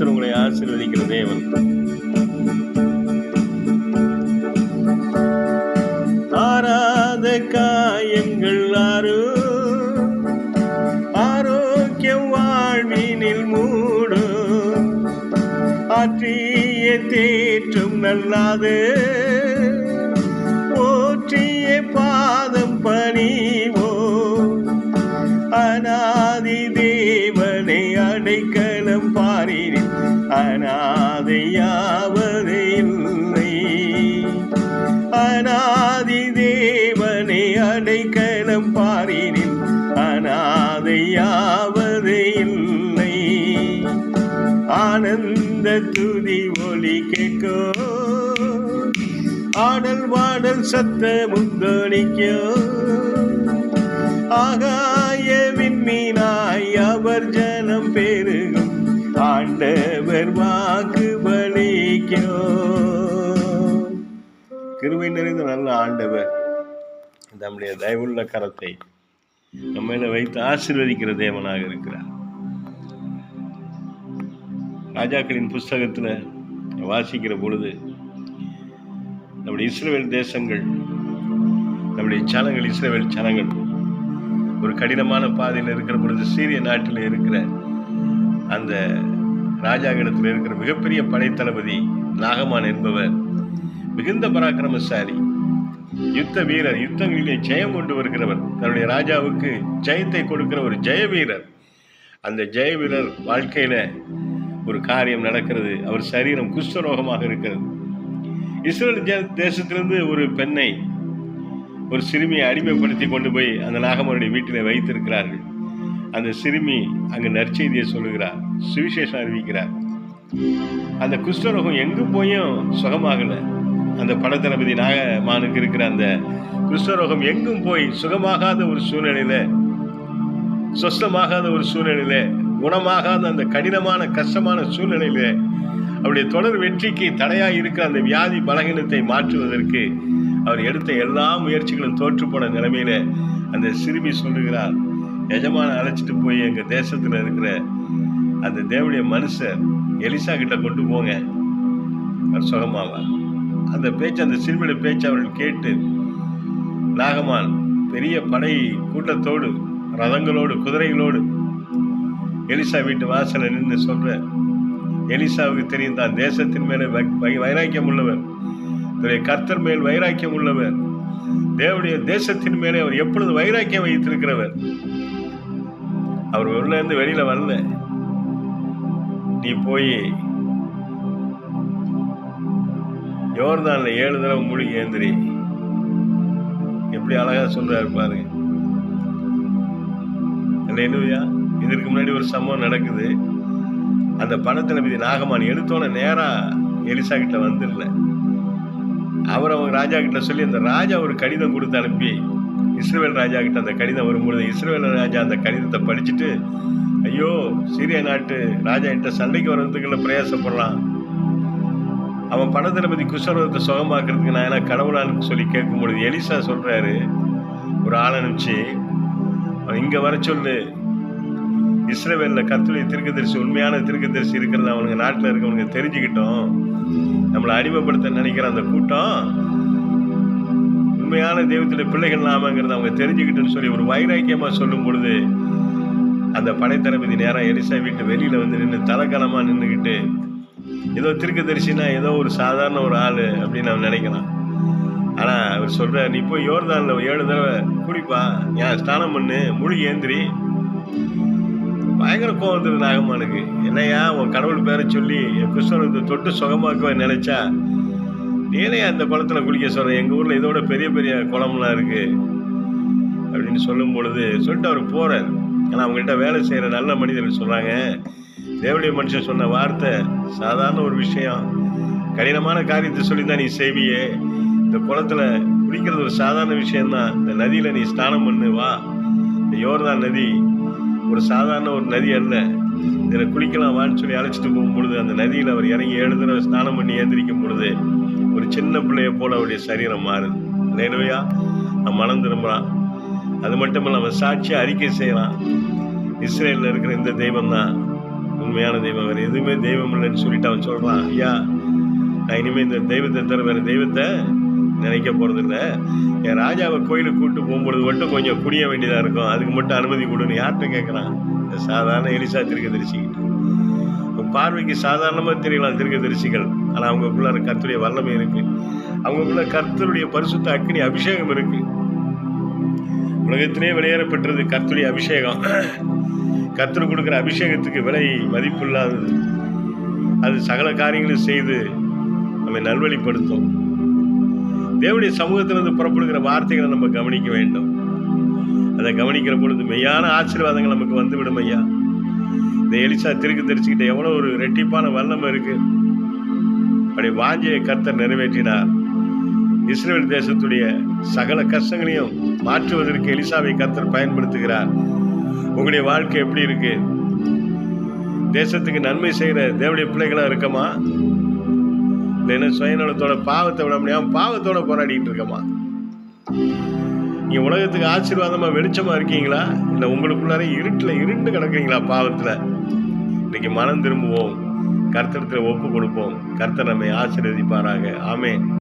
கர்த்தர் உங்களை ஆசீர்வதிக்கிற தேவன் ஆராத காயங்கள் ஆரோ ஆரோக்கியம் வாழ்வினில் மூடு ஆற்றிய தேற்றும் நல்லாது. அநாதி தேவனை அடைக்கலம் பாரினில் அனாதையாவது இல்லை. ஆனந்த துதி ஒளி கேட்கோ. ஆடல் வாடல் சத்த முந்தோணிக்கோ ஆகாய விண்மீனாய் அவர் ஜனம் பெருகும். ஆண்டவர் வாக்கு பலிக்கோ கிருபை நிறைந்த நல்ல ஆண்டவர் நம்முடைய தயவுள்ள கரத்தை நம்ம வைத்து ஆசீர்வதிக்கிற தேவனாக இருக்கிறார். ராஜாக்களின் புஸ்தகத்தில் வாசிக்கிற பொழுது நம்முடைய இஸ்ரேல் தேசங்கள் நம்முடைய சனங்கள் இஸ்ரேல் சனங்கள் ஒரு கடினமான பாதையில் இருக்கிற பொழுது சீரிய நாட்டில் இருக்கிற அந்த ராஜாவிடத்தில் இருக்கிற மிகப்பெரிய படைத்தளபதி நாகமான் என்பவர் மிகுந்த பராக்கிரமசாலி. யுத்த வீரர் யுத்தங்களிலே ஜெயம் கொண்டு வருகிறவர். தன்னுடைய ராஜாவுக்கு ஜெயத்தை கொடுக்கிற ஒரு ஜெய வீரர். அந்த ஜெய வீரர் வாழ்க்கையில ஒரு காரியம் நடக்கிறது. அவர் சரீரம் குஷ்டரோகமாக இருக்கிறது. இஸ்ரேல் தேசத்திலிருந்து ஒரு பெண்ணை ஒரு சிறுமியை அடிமைப்படுத்தி கொண்டு போய் அந்த நாகமனுடைய வீட்டில் வைத்திருக்கிறார்கள். அந்த சிறுமி அங்கு நற்செய்தியை சொல்லுகிறார் சுவிசேஷம் அறிவிக்கிறார். அந்த குஷ்டரோகம் எங்கு போயும் சுகமாகலை. அந்த படத்தளபதி நாகமானுக்கு இருக்கிற அந்த கிருஷ்ணரோகம் எங்கும் போய் சுகமாகாத ஒரு சூழ்நிலையில சொஸ்தமாகாத ஒரு சூழ்நிலையில குணமாகாத அந்த கடினமான கஷ்டமான சூழ்நிலையில அவருடைய தொடர் வெற்றிக்கு தடையாக இருக்கிற அந்த வியாதி பலகீனத்தை மாற்றுவதற்கு அவர் எடுத்த எல்லா முயற்சிகளும் தோற்று போன நிலைமையில அந்த சிறுமி சொல்லுகிறார். எஜமான அழைச்சிட்டு போய் எங்க தேசத்துல இருக்கிற அந்த தேவனுடைய மனுஷர் எலிசா கிட்ட கொண்டு போங்க. அவர் சுகமாவார். அந்த பேச்சு அந்த சிறுமியோட பேச்சு அவர்கள் கேட்டு நாகமான் பெரிய படை கூட்டத்தோடு ரதங்களோடு குதிரைகளோடு எலிசா வீட்டு வாசலில் நின்று சொல்ற எலிசாவுக்கு தெரியும் தான் தேசத்தின் மேலே வை- வைராக்கியம் உள்ளவர். தன்னுடைய கர்த்தர் மேல் வைராக்கியம் உள்ளவர். தேவனுடைய தேசத்தின் மேலே அவர் எப்பொழுது வைராக்கியம் வைத்திருக்கிறவர்? அவர் உள்ள இருந்து வெளியில வரல. நீ போய் யோர்தான்ல ஏழு தடவை மூழ்கி ஏந்திரி. எப்படி அழகா சொல்றாரு பாருங்க. இல்லையா இதற்கு முன்னாடி ஒரு சம்பவம் நடக்குது. அந்த படத்தில் மீதி நாகமான் எடுத்தோன்னே நேரா எலிசா கிட்ட வந்துடல அவர் அவங்க ராஜா கிட்ட சொல்லி அந்த ராஜா ஒரு கடிதம் கொடுத்து அனுப்பி. இஸ்ரேல் ராஜா கிட்ட அந்த கடிதம் வரும்பொழுது இஸ்ரேல் ராஜா அந்த கடிதத்தை படிச்சுட்டு ஐயோ சீரிய நாட்டு ராஜா கிட்ட சண்டைக்கு வர்றதுக்குள்ள பிரயாசப்படுறான் அவன் பணத்தளபதி குசரோகத்தை சுகமாக்குறதுக்கு நான் என்ன கடவுளான்னு சொல்லி கேட்கும் பொழுது எலிசா சொல்கிறாரு ஒரு ஆள் அனுப்பிச்சு அவன் இங்கே வர சொல்லு. இஸ்ரேவேலில் கத்துடைய திருக்கதரிசி உண்மையான திருக்கதரிசி இருக்கிறது அவனுங்க நாட்டில் இருக்கவனுங்க தெரிஞ்சுக்கிட்டோம். நம்மளை அடிமைப்படுத்த நினைக்கிற அந்த கூட்டம் உண்மையான தெய்வத்துடைய பிள்ளைகள் நாமங்கிறத அவங்க தெரிஞ்சுக்கிட்டுன்னு சொல்லி ஒரு வைராக்கியமாக சொல்லும் பொழுது அந்த படைத்தளபதி நேராக எலிசா வீட்டு வெளியில் வந்து நின்று தலைக்கலமா நின்றுக்கிட்டு ஏதோ திருக்கதரிசினா ஏதோ ஒரு சாதாரண ஒரு ஆள் அப்படின்னு அவன் நினைக்கிறான். ஆனால் அவர் சொல்கிறார் நீ போய் யோர்தானில் ஏழு தடவை குடிப்பா ஏன் ஸ்நானம் பண்ணு முழுகி ஏந்திரி. பயங்கர கோவம் வந்துரு நாகம்மானுக்கு. என்னையா உன் கடவுள் பேரை சொல்லி என் கிறிஸ்தவத்தை தொட்டு சுகமாக்குவ நினைச்சா நீனே அந்த குளத்தில் குளிக்க சொல்கிறேன் எங்கள் ஊரில் இதோட பெரிய பெரிய குளம்லாம் இருக்குது அப்படின்னு சொல்லும் பொழுது சொல்லிட்டு அவர் போகிறார் ஆனால் அவங்கள்ட்ட வேலை செய்கிற நல்ல மனிதர்கள் சொல்கிறாங்க தேவடைய மனுஷன் சொன்ன வார்த்தை சாதாரண ஒரு விஷயம். கடினமான காரியத்தை சொல்லி தான் நீ செய்வியே. இந்த குளத்துல குளிக்கிறது ஒரு சாதாரண விஷயம்தான் இந்த நதியில் நீ ஸ்நானம் பண்ணு வா. இந்த யோர்தான் நதி ஒரு சாதாரண ஒரு நதி அல்ல. இதில் குளிக்கலாம் வான்னு சொல்லி அழைச்சிட்டு போகும் பொழுது அந்த நதியில் அவர் இறங்கி ஏழு தடவை ஸ்நானம் பண்ணி ஏந்திரிக்கும் பொழுது ஒரு சின்ன பிள்ளைய போல அவருடைய சரீரம் மாறுது. நேரவையா அவன் மனம் திரும்புகிறான் அது மட்டும் இல்லாமல் சாட்சியாக சாட்சியை அறிக்கை செய்யலாம் இஸ்ரேலில் இருக்கிற இந்த தெய்வம் தான் உண்மையான தெய்வம். வேறு எதுவுமே தெய்வம் இல்லைன்னு சொல்லிட்டு அவன் சொல்கிறான் ஐயா நான் இனிமேல் இந்த தெய்வத்தை தவிர வேறு தெய்வத்தை நினைக்க போகிறதில்ல என் ராஜாவை கோயிலுக்கு கூப்பிட்டு போகும்பொழுது மட்டும் கொஞ்சம் குடிய வேண்டியதாக இருக்கும். அதுக்கு மட்டும் அனுமதி கொடுன்னு யார்கிட்ட கேட்குறான் இந்த சாதாரண எலிசா திருக்க தரிசிக்கிட்டு பார்வைக்கு சாதாரணமாக தெரியலாம் திருக்க தரிசிகள் ஆனால் அவங்களுக்குள்ள கர்த்தருடைய வல்லமை இருக்குது அவங்களுக்குள்ள கர்த்தருடைய பரிசுத்த அக்னி அபிஷேகம் இருக்குது உலகத்திலே வெளியேறப்பட்டது கர்த்தருடைய அபிஷேகம். கத்தர் கொடுக்குற அபிஷேகத்துக்கு விலை மதிப்பில்லாதது. அது சகல காரியங்களும் செய்து நம்மை நல்வழிப்படுத்தும். தேவனுடைய சமூகத்திலிருந்து புறப்படுகிற வார்த்தைகளை நம்ம கவனிக்க வேண்டும். அதை கவனிக்கிற பொழுது மெய்யான ஆசீர்வாதங்கள் நமக்கு வந்து விடும் ஐயா. இந்த எலிசா திருக்கு தெரிச்சுக்கிட்ட எவ்வளோ ஒரு ரெட்டிப்பான வல்லம் இருக்கு. அப்படி வாஞ்சியை கர்த்தர் நிறைவேற்றினார். இஸ்ரேல் தேசத்துடைய சகல கஷ்டங்களையும் மாற்றுவதற்கு எலிசாவை கர்த்தர் பயன்படுத்துகிறார். உங்களுடைய வாழ்க்கை எப்படி இருக்கு? தேசத்துக்கு நன்மை செய்கிற தேவடைய பிள்ளைகளாக இருக்கமா? இல்லைன்னா சுயநலத்தோட பாவத்தை விட முடியாம பாவத்தோட போராடிட்டு இருக்கமா? நீங்க உலகத்துக்கு ஆசீர்வாதமா வெளிச்சமா இருக்கீங்களா? இல்லை உங்களுக்குள்ளார இருட்டில் இருண்டு கிடக்குறீங்களா பாவத்துல? இன்னைக்கு மனம் திரும்புவோம். கர்த்தரத்தில் ஒப்பு கொடுப்போம். கர்த்தர் நம்மை ஆசீர்வதிப்பாராக. ஆமே